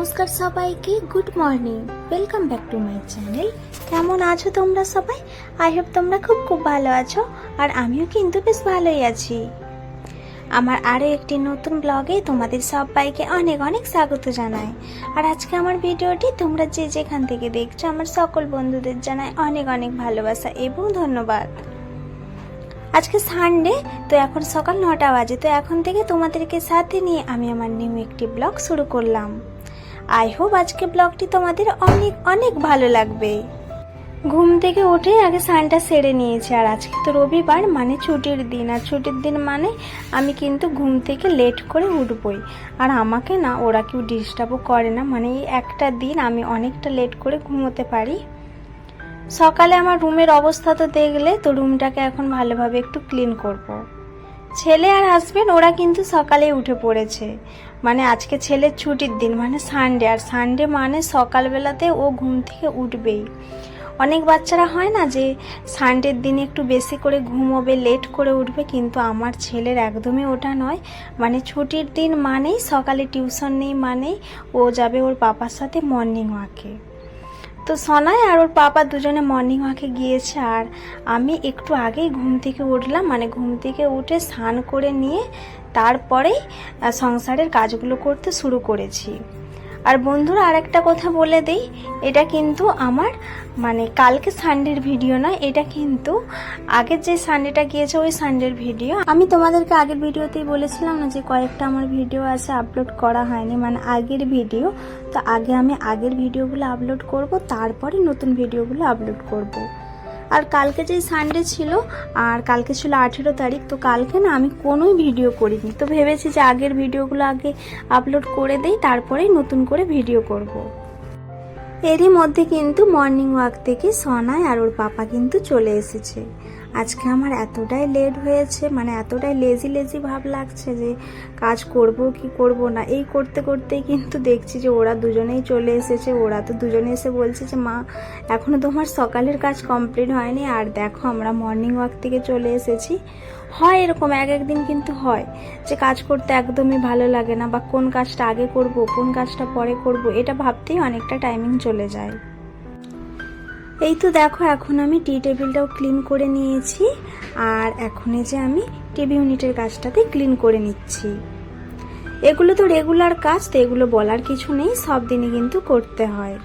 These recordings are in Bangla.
নমস্কার সবাইকে, good morning. Welcome back to my channel কেমন আছো তোমরা সবাই? আই হোপ তোমরা খুব খুব ভালো আছো, আর আমিও কিন্তু বেশ ভালোই আছি। আমার আরও একটি নতুন ব্লগে তোমাদের সবাইকে অনেক অনেক স্বাগত জানাই। আর আজকে আমার ভিডিওটি তোমরা যে যেখান থেকে দেখছ, আমার সকল বন্ধুদের জানাই অনেক অনেক ভালোবাসা এবং ধন্যবাদ। আজকে সানডে তো এখন সকাল নটা বাজে, তো এখন থেকে তোমাদেরকে সাথে নিয়ে আমি আমার নিউ একটি ব্লগ শুরু করলাম। আই হোপ আজকে ব্লগটি তোমাদের অনেক অনেক ভালো লাগবে। ঘুম থেকে উঠে আগে স্নানটা সেরে নিয়েছি, আর আজকে তো রবিবার মানে ছুটির দিন। আর ছুটির দিন মানে আমি কিন্তু ঘুম থেকে লেট করে উঠবই। আর আমাকে না, ওরা কেউ ডিস্টার্বও করে না মানে এই একটা দিন আমি অনেকটা লেট করে ঘুমোতে পারি। সকালে আমার রুমের অবস্থা তো দেখলে, তো রুমটাকে এখন ভালোভাবে একটু ক্লিন করব। ছেলে আর হাজবেন্ড ওরা কিন্তু সকালে উঠে পড়েছে। মানে আজকে ছেলের ছুটির দিন মানে সানডে আর সানডে মানে সকালবেলাতে ও ঘুম থেকে উঠবেই। অনেক বাচ্চারা হয় না যে সানডের দিনে একটু বেশি করে ঘুমোবে লেট করে উঠবে, কিন্তু আমার ছেলের একদমই ওটা নয়। মানে ছুটির দিন মানেই, সকালে টিউশন নেই মানেই ও যাবে ওর পাপার সাথে মর্নিং ওয়াকে তো সনাই আর ওর পাপা দুজনে মর্নিং ওয়াকে গিয়েছে, আর আমি একটু আগেই ঘুম থেকে উঠলাম। মানে ঘুম থেকে উঠে স্নান করে নিয়ে তারপরেই আহ, সংসারের কাজগুলো করতে শুরু করেছি। আর বন্ধুরা আর একটা কথা বলে দিই এটা কিন্তু আমার মানে কালকে সানডের ভিডিও নয় এটা কিন্তু আগের যে সানডেটা গিয়েছে ওই সানডের ভিডিও আমি তোমাদেরকে আগের ভিডিওতেই বলেছিলাম না যে কয়েকটা আমার ভিডিও আছে আপলোড করা হয়নি মানে আগের ভিডিও তো আগে আমি আগের ভিডিওগুলো আপলোড করব তারপরে নতুন ভিডিওগুলো আপলোড করব। আর কালকে যে সানডে ছিল আর কালকে ছিল আঠেরো তারিখ, তো কালকে না আমি কোনোই ভিডিও করিনি তো ভেবেছি যে আগের ভিডিওগুলো আগে আপলোড করে দেই, তারপরেই নতুন করে ভিডিও করব। এরই মধ্যে কিন্তু মর্নিং ওয়াক থেকে সনায় আর ওর পাপা কিন্তু চলে এসেছে। আজকে আমার এতটাই লেট হয়েছে মানে এতটাই লেজি লেজি ভাব লাগছে যে কাজ করব কি করব না। এই করতে করতেই কিন্তু দেখছি যে ওরা দুজনেই চলে এসেছে, ওরা তো দুজনে এসে বলছে যে, মা, এখনও তোমার সকালের কাজ কমপ্লিট হয়নি। আর দেখো আমরা মর্নিং ওয়াক থেকে চলে এসেছি। হয় এরকম, এক একদিন কিন্তু হয় যে কাজ করতে একদমই ভালো লাগে না বা কোন কাজটা আগে করব, কোন কাজটা পরে করব, এটা ভাবতেই অনেকটা টাইমিং চলে যায়। এই তো দেখো, এখন আমি টি টেবিলটাও ক্লিন করে নিয়েছি আর এখন যে আমি টিভি ইউনিটের কাজটাতে ক্লিন করে নিচ্ছি। এগুলো তো রেগুলার কাজ, তো এগুলো বলার কিছু নেই, সব দিনই কিন্তু করতে হয়।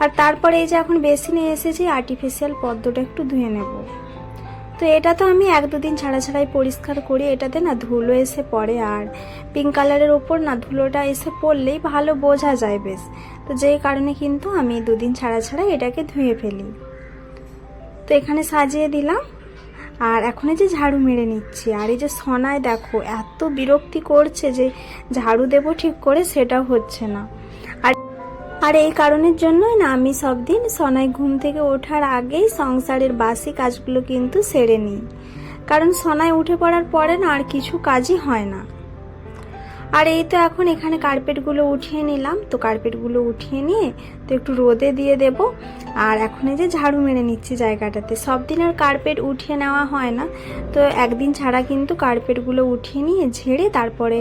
আর তারপরে এই যে এখন বেসিনে এসেছি আর্টিফিশিয়াল পদ্মটা একটু ধুয়ে নেব। তো এটা তো আমি এক দুদিন ছাড়া ছাড়াই পরিষ্কার করি, এটাতে না ধুলো এসে পড়ে আর পিঙ্ক কালারের ওপর না ধুলোটা এসে পড়লেই ভালো বোঝা যায় বেশ। তো যেই কারণে কিন্তু আমি দুদিন ছাড়া ছাড়া এটাকে ধুয়ে ফেলি। তো এখানে সাজিয়ে দিলাম আর এখন যে ঝাড়ু মেরে নিচ্ছি আর এই যে সনায় দেখো, এত বিরক্তি করছে যে ঝাড়ু দেবো ঠিক করে সেটাও হচ্ছে না। আর এই কারণের জন্যই না আমি সব দিন সনাই ঘুম থেকে ওঠার আগেই সংসারের বাসি কাজগুলো কিন্তু সেরে নিই। কারণ সনায় উঠে পড়ার পরে না আর কিছু কাজই হয় না। আর এই তো এখন এখানে কার্পেটগুলো উঠিয়ে নিলাম। তো কার্পেটগুলো উঠিয়ে নিয়ে তো একটু রোদে দিয়ে দেব। আর এখন এই যে ঝাড়ু মেরে নিচ্ছি জায়গাটাতে। সব দিন আর কার্পেট উঠিয়ে নেওয়া হয় না। তো একদিন ছাড়া কিন্তু কার্পেটগুলো উঠিয়ে নিয়ে ঝেড়ে তারপরে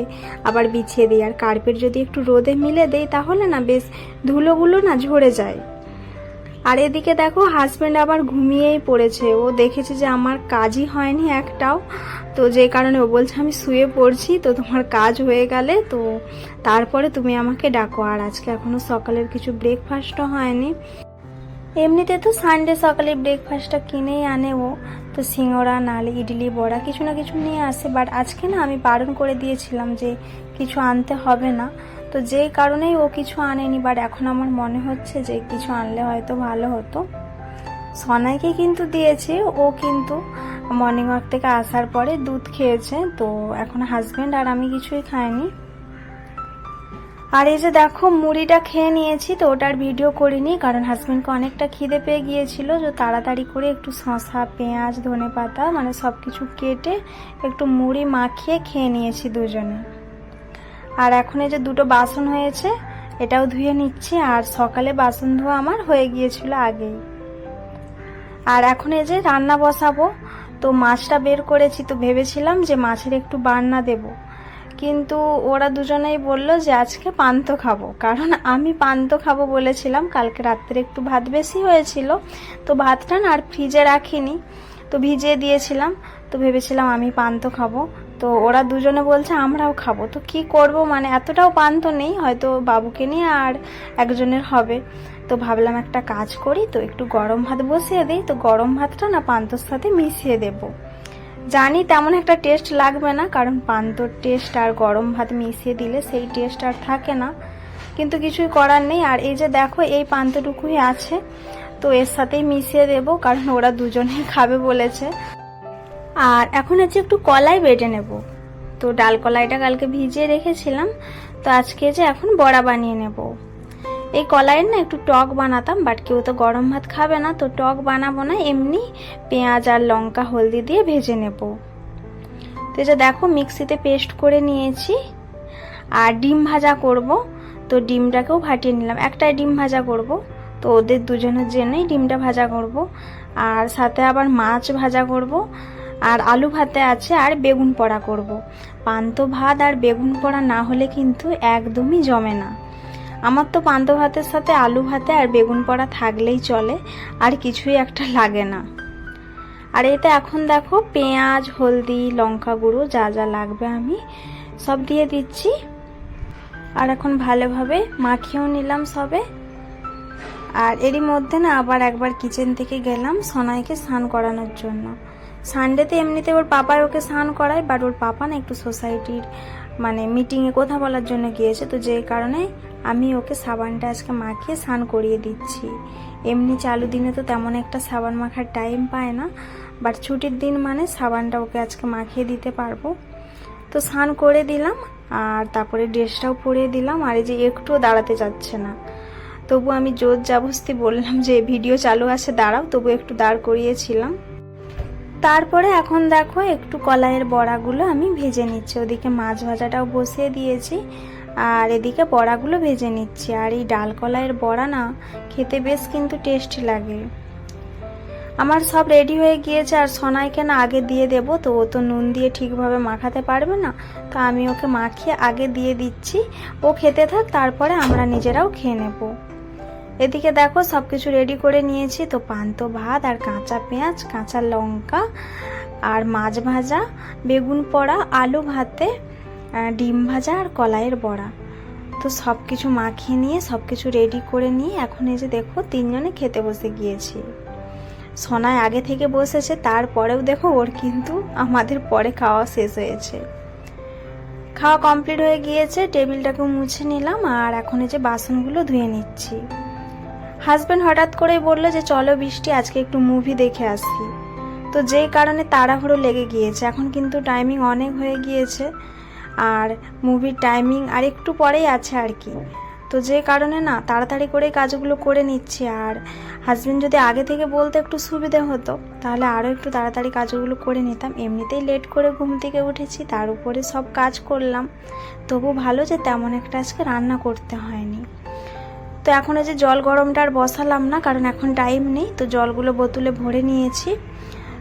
আবার বিছিয়ে দিই। আর কার্পেট যদি একটু রোদে মিলে দেই তাহলে না বেশ ধুলোগুলো না ঝরে যায়। আর এদিকে দেখো হাজব্যান্ড আবার ঘুমিয়েই পড়েছে। ও দেখেছে যে আমার কাজই হয়নি একটাও। তো যে কারণে ও বলছে, আমি শুয়ে পড়ছি, তো তোমার কাজ হয়ে গেলে, তো তারপরে তুমি আমাকে ডাকো। আর আজকে এখনও সকালের কিছু ব্রেকফাস্টও হয়নি। এমনিতে তো সানডে সকালে ব্রেকফাস্টটা কিনেই আনে ও। তো সিঙ্গড়া, নালে, ইডলি, বড়া কিছু না কিছু নিয়ে আসে। বাট আজকে না আমি বারণ করে দিয়েছিলাম যে কিছু আনতে হবে না। তো যেই কারণেই ও কিছু আনেনি বাট এখন আমার মনে হচ্ছে যে কিছু আনলে হয়তো ভালো হতো। সনাইকে কিন্তু দিয়েছে, ও কিন্তু মর্নিং ওয়াক থেকে আসার পরে দুধ খেয়েছে। তো এখন হাজব্যান্ড আর আমি কিছুই খাইনি। আর এই যে দেখো, মুড়িটা খেয়ে নিয়েছি তো, ওটার ভিডিও করিনি, কারণ হাজব্যান্ডকে অনেকটা খিদে পেয়ে গিয়েছিল যে তাড়াতাড়ি করে একটু শশা পেঁয়াজ ধনে পাতা মানে সব কিছু কেটে একটু মুড়ি মাখিয়ে খেয়ে নিয়েছি দুজনে। আর এখন এই যে দুটো বাসন হয়েছে, এটাও ধুয়ে নিচ্ছি, আর সকালে বাসন ধোয়া আমার হয়ে গিয়েছিল আগেই। আর এখন এই যে রান্না বসাবো, তো মাছটা বের করেছি, তো ভেবেছিলাম যে মাছের একটু বান্না দেব। কিন্তু ওরা দুজনেই বলল যে আজকে পান্ত খাব। কারণ আমি পান্ত খাব বলেছিলাম, কালকে রাত্রে একটু ভাত বেশি হয়েছিল। তো ভাতটা না আর ফ্রিজে রাখিনি, তো ভিজিয়ে দিয়েছিলাম। তো ভেবেছিলাম আমি পান্ত খাব। তো ওরা দুজনে বলছে আমরাও খাব। তো কি করব? মানে এতটাও পান্ত নেই, হয়তো বাবুকে নিয়ে আর একজনের হবে। তো ভাবলাম একটা কাজ করি, তো একটু গরম ভাত বসিয়ে দিই। তো গরম ভাতটা না পান্তর সাথে মিশিয়ে দেবো। জানি তেমন একটা টেস্ট লাগবে না, কারণ পান্তর টেস্ট আর গরম ভাত মিশিয়ে দিলে সেই টেস্ট আর থাকে না। কিন্তু কিছুই করার নেই। আর এই যে দেখো, এই পান্তটুকুই আছে। তো এর সাথেই মিশিয়ে দেব, কারণ ওরা দুজনেই খাবে বলেছে। আর এখন হচ্ছে একটু কলাই বেটে নেব। তো ডাল কলাইটা কালকে ভিজিয়ে রেখেছিলাম। তো আজকে যে এখন বড়া বানিয়ে নেব। এই কলাইয়ের না একটু টক বানাতাম বাট কেউ তো গরম ভাত খাবে না, তো টক বানাবো না, এমনি পেঁয়াজ আর লঙ্কা হলদি দিয়ে ভেজে নেব। তো যে দেখো, মিক্সিতে পেস্ট করে নিয়েছি, আর ডিম ভাজা করব, তো ডিমটাকেও ফাটিয়ে নিলাম। একটাই ডিম ভাজা করব, তো ওদের দুজনের জন্যই ডিমটা ভাজা করব, আর সাথে আবার মাছ ভাজা করব, আর আলু ভাতে আছে আর বেগুন পোড়া করব। পান্ত ভাত আর বেগুন পোড়া না হলে কিন্তু একদমই জমে না। আমার তো পান্ত ভাতের সাথে আলু ভাতে আর বেগুন পড়া থাকলেই চলে, আর কিছুই একটা লাগে না। আর এতে এখন দেখো পেঁয়াজ, হলদি, লঙ্কা গুঁড়ো যা যা লাগবে আমি সব দিয়ে দিচ্ছি। আর এখন ভালোভাবে মাখিয়েও নিলাম সবে। আর এরই মধ্যে না আবার একবার কিচেন থেকে গেলাম সোনাইকে স্নান করানোর জন্য। সানডেতে এমনিতে ওর পাপার ওকে স্নান করায় বাট ওর পাপা না একটু সোসাইটির মানে মিটিংয়ে কথা বলার জন্য গিয়েছে, তো যে কারণে আমি ওকে সাবানটা আজকে মাখিয়ে স্নান করিয়ে দিচ্ছি। এমনি চালু দিনে তো তেমন একটা সাবান মাখার টাইম পায় না বাট ছুটির দিন মানে সাবানটা ওকে আজকে মাখিয়ে দিতে পারব। তো স্নান করে দিলাম, আর তারপরে ড্রেসটাও পরিয়ে দিলাম, আর এই যে একটুও দাঁড়াতে যাচ্ছে না। তবু আমি জোর জাবস্তি বললাম যে, ভিডিও চালু আছে, দাঁড়াও। তবু একটু দাঁড় করিয়েছিলাম। তারপরে এখন দেখো একটু কলাইয়ের বড়াগুলো আমি ভেজে নিচ্ছি। ওদিকে মাছ ভাজাটাও বসিয়ে দিয়েছি আর এদিকে বড়াগুলো ভেজে নিচ্ছি। আর এই ডাল কলাইয়ের বড়া না খেতে বেশ কিন্তু টেস্টি লাগে। আমার সব রেডি হয়ে গিয়েছে আর সোনাইকে না আগে দিয়ে দেব, তো ও তো নুন দিয়ে ঠিকভাবে মাখাতে পারবে না, তো আমি ওকে মাখিয়ে আগে দিয়ে দিচ্ছি। ও খেতে থাক, তারপরে আমরা নিজেরাও খেয়ে নেব। এদিকে দেখো সব কিছু রেডি করে নিয়েছি। তো পান্ত ভাত আর কাঁচা পেঁয়াজ, কাঁচা লঙ্কা আর মাছ ভাজা, বেগুন পোড়া, আলু ভাতে ডিম ভাজা আর কলাইয়ের বড়া। তো সব কিছু মাখিয়ে নিয়ে সব কিছু রেডি করে নিয়ে এখন এই যে দেখো, তিনজনে খেতে বসে গিয়েছি। সোনায় আগে থেকে বসেছে, তারপরেও দেখো ওর কিন্তু আমাদের পরে খাওয়া শেষ হয়েছে। খাওয়া কমপ্লিট হয়ে গিয়েছে টেবিলটাকে মুছে নিলাম আর এখন এই যে বাসনগুলো ধুয়ে নিচ্ছি। হাজব্যান্ড হঠাৎ করেই বলল যে, চলো বৃষ্টি, আজকে একটু মুভি দেখে আসি। তো যেই কারণে তাড়াহুড়ো লেগে গিয়েছে। এখন কিন্তু টাইমিং অনেক হয়ে গিয়েছে আর মুভির টাইমিং আর একটু পরেই আছে আর কি। তো যে কারণে না, তাড়াতাড়ি করে কাজগুলো করে নিচ্ছি। আর হাজব্যান্ড যদি আগে থেকে বলতে একটু সুবিধে হতো, তাহলে আরও একটু তাড়াতাড়ি কাজগুলো করে নিতাম। এমনিতেই লেট করে ঘুম থেকে উঠেছি, তার উপরে সব কাজ করলাম। তবু ভালো যে তেমন একটা আজকে রান্না করতে হয়নি। তো এখন এই যে জল গরমটা আর বসালাম না, কারণ এখন টাইম নেই, তো জলগুলো বোতলে ভরে নিয়েছি।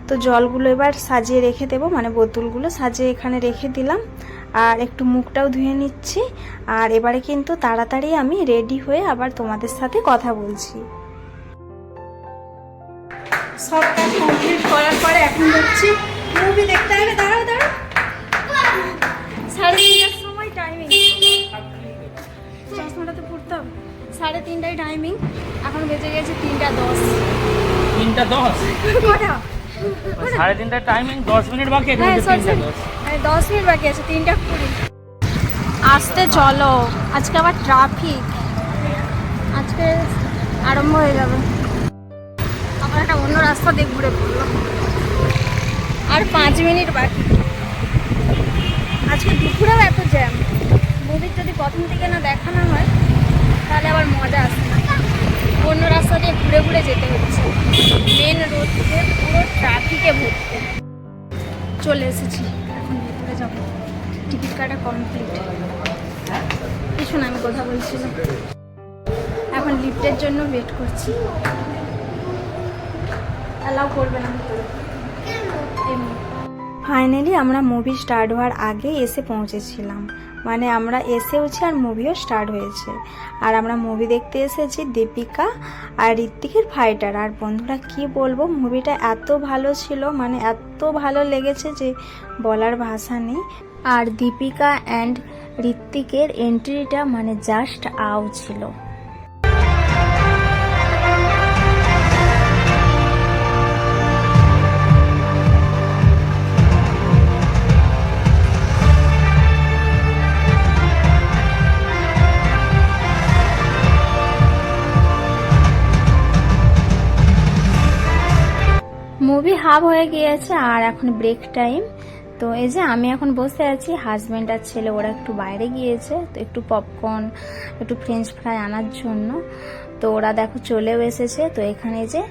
তো জলগুলো এবার সাজিয়ে রেখে দেবো মানে বোতলগুলো সাজিয়ে এখানে রেখে দিলাম। আর একটু মুখটাও ধুয়ে নিচ্ছি। আর এবারে কিন্তু তাড়াতাড়ি আমি রেডি হয়ে আবার তোমাদের সাথে কথা বলছি। সব কাজ কমপ্লিট করার পরে এখন যাচ্ছি মুভি দেখতে হবে, দাঁড়াও দাঁড়াও। সাড়ে তিনটায় টাইমিং এখন বেজে গেছে তিনটা দশ। তিনটা দশ? কটা? সাড়ে তিনটার টাইমিং দশ মিনিট বাকি হ্যাঁ হ্যাঁ, দশ মিনিট বাকি আছে তিনটা কুড়ি। আসতে চলো আজকে আবার ট্রাফিক আজকে আরম্ভ হয়ে যাবে। আবার একটা অন্য রাস্তা দিয়ে ঘুরে পড়ল আর পাঁচ মিনিট বাকি। আজকে দুপুরেও এত জ্যাম মুভির যদি প্রথম থেকে না দেখানো হয় তাহলে আবার মজা আসে অন্য রাস্তা দিয়ে ঘুরে ঘুরে যেতে হচ্ছে। মেন রোড থেকে পুরো ট্রাফিকে ভর্তি। চলে এসেছি। এখন ভেতরে যাব। টিকিট কাটা কমপ্লিট কিছু না আমি কথা বলছিলাম। এখন লিফটের জন্য ওয়েট করছি। অ্যালাউ করবে না। ফাইনালি আমরা মুভি স্টার্ট হওয়ার আগে এসে পৌঁছেছিলাম। মানে আমরা এসেওছি আর মুভিও স্টার্ট হয়েছে। আর আমরা মুভি দেখতে এসেছি দীপিকা আর ঋত্বিকের ফাইটার আর বন্ধুরা, কি বলব মুভিটা এত ভালো ছিল মানে এত ভালো লেগেছে যে বলার ভাষা নেই। আর দীপিকা অ্যান্ড ঋত্বিকের এন্ট্রিটা মানে জাস্ট আউ ছিল। হাফ হয়ে গিয়েছে আর এখন ব্রেক টাইম তো এই যে আমি এখন বসে আছি হাজব্যান্ড আর ছেলে ওরা একটু বাইরে গিয়েছে, তো একটু পপকর্ন একটু ফ্রেঞ্চ ফ্রাই আনার জন্য। তো ওরা দেখো চলেও এসেছে, তো এখানে যে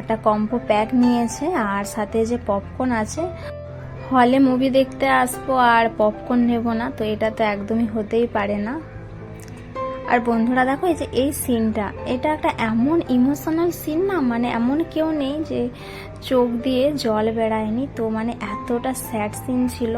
একটা কম্পো প্যাক নিয়েছে আর সাথে যে পপকর্ন আছে। হলে মুভি দেখতে আসব আর পপকর্ন নেব না, তো এটা তো একদমই হতেই পারে না। আর বন্ধুরা, দেখো এই যে এই সিনটা এটা একটা এমন ইমোশনাল সিন না? মানে এমন কেউ নেই যে চোখ দিয়ে জল বেড়ায়নি। তো মানে এতটা স্যাড সিন ছিল।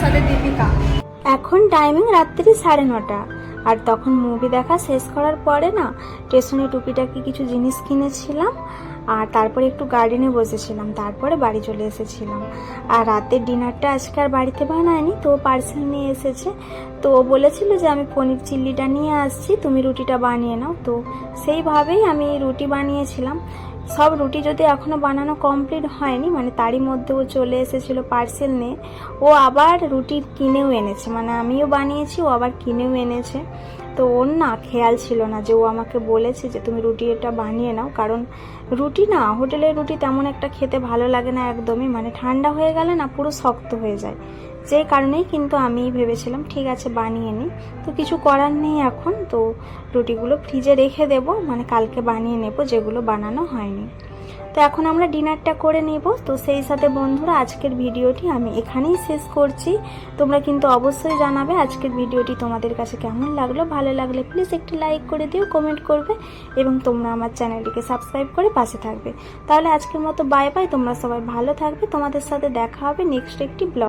সাথে দীপিকা। এখন টাইমিং রাত্রি সাড়ে নটা। আর তখন মুভি দেখা শেষ করার পরে না, স্টেশনে টুপিটাকি কিছু জিনিস কিনেছিলাম, আর তারপরে একটু গার্ডেনে বসেছিলাম, তারপরে বাড়ি চলে এসেছিলাম। আর রাতের ডিনারটা আজকে আর বাড়িতে বানায়নি, তো পার্সেল নিয়ে এসেছে। তো বলেছিল যে আমি পনির চিল্লিটা নিয়ে আসছি, তুমি রুটিটা বানিয়ে নাও। তো সেইভাবেই আমি রুটি বানিয়েছিলাম। সব রুটি যদি এখনও বানানো কমপ্লিট হয়নি মানে তারই মধ্যে ও চলে এসেছিল পার্সেল নিয়ে, ও আবার রুটি কিনেও এনেছে। মানে আমিও বানিয়েছি, ও আবার কিনেও এনেছে। তো ওর না খেয়াল ছিল না যে ও আমাকে বলেছে যে তুমি রুটি এটা বানিয়ে নাও, কারণ রুটি না, হোটেলের রুটি তেমন একটা খেতে ভালো লাগে না একদমই। মানে ঠান্ডা হয়ে গেলে না পুরো শক্ত হয়ে যায়। যে কারণেই কিন্তু আমি ভেবেছিলাম, ঠিক আছে, বানিয়ে নিই তো কিছু করার নেই এখন, তো রুটিগুলো ফ্রিজে রেখে দেব মানে কালকে বানিয়ে নেব, যেগুলো বানানো হয়নি। তো এখন আমরা ডিনারটা করে নেব। তো সেই সাথে বন্ধুরা, আজকের ভিডিওটি আমি এখানেই শেষ করছি। তোমরা কিন্তু অবশ্যই জানাবে আজকের ভিডিওটি তোমাদের কাছে কেমন লাগল। ভালো লাগলে প্লিজ একটি লাইক করে দিও কমেন্ট করবে, এবং তোমরা আমার চ্যানেলটিকে সাবস্ক্রাইব করে পাশে থাকবে। তাহলে আজকের মতো বাই বাই তোমরা সবাই ভালো থাকবে। তোমাদের সাথে দেখা হবে নেক্সট একটি ব্লগ